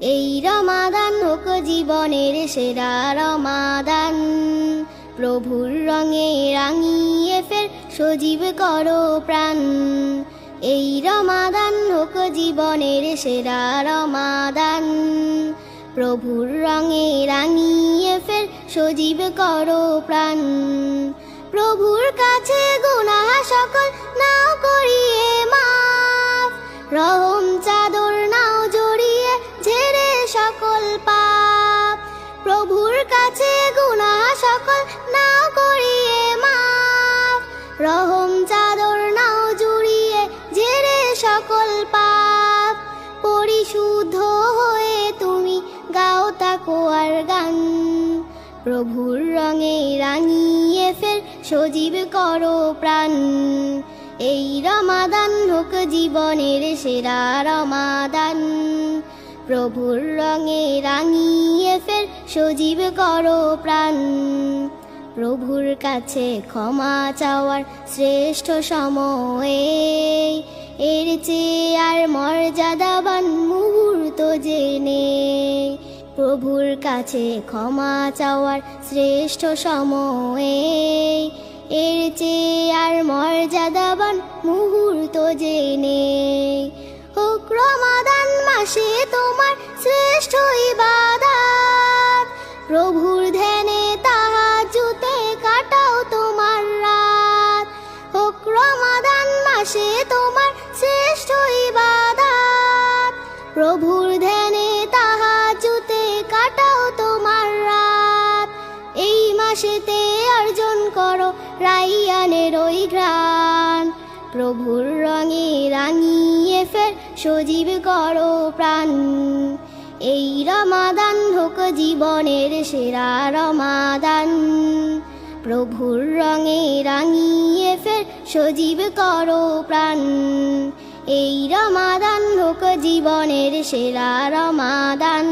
এই রমাদান হোক জীবনের সেরা রমাদান। প্রভুর রঙে রাঙিয়ে ফের সজীব করো প্রাণ। এই রমাদান হোক জীবনের সেরা রমাদান। প্রভুর রঙে রাঙিয়ে ফের সজীব করো প্রাণ। প্রভুর কাছে গুণা সকল নাও করিয়ে মাফ। রহম কাছে গুণা সকল, নাও করিয়ে মাফ। রহম, চাদর, নাও জুড়িয়ে ঝেড়ে সকল পাপ। পরিশুদ্ধ হয়ে তুমি গাও তাকোয়ার গান। প্রভুর রঙে রাঙিয়ে ফের সজীব করো প্রাণ। এই রমাদান হোক জীবনের সেরা রমাদান। প্রভুর রঙে রাঙিয়ে ফের সজীব করো প্রাণ। প্রভুর কাছে ক্ষমা চাওয়ার শ্রেষ্ঠ সময়ে। এর চেয়ে আর মর্যাদাবান মুহূর্ত জেনে। প্রভুর কাছে ক্ষমা চাওয়ার শ্রেষ্ঠ সময়ে। এর চেয়ে আর মর্যাদাবান মুহূর্ত জেনে। প্রভুর ধ্যানে তাহা জুতে কাটাও তোমার রাত। এই মাসেতে অর্জন করো রাইয়ানের ওই ঘ্রাণ। প্রভুর রঙে রাঙিয়ে ফের সজীব করো প্রাণ। এই রমাদান হোক জীবনের সেরা রমাদান। প্রভুর রঙে রাঙিয়ে ফের সজীব করো প্রাণ। এই হোক জীবনের সেরা রমাদান।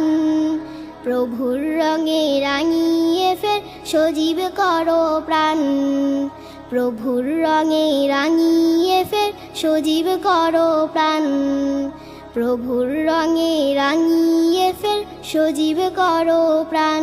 প্রভুর রঙে রাঙিয়ে ফের সজীব করো প্রাণ। প্রভুর রঙে রাঙিয়ে ফের সজীব করো প্রাণ। প্রভুর রঙে রাঙিয়ে ফের সজীব করো প্রাণ।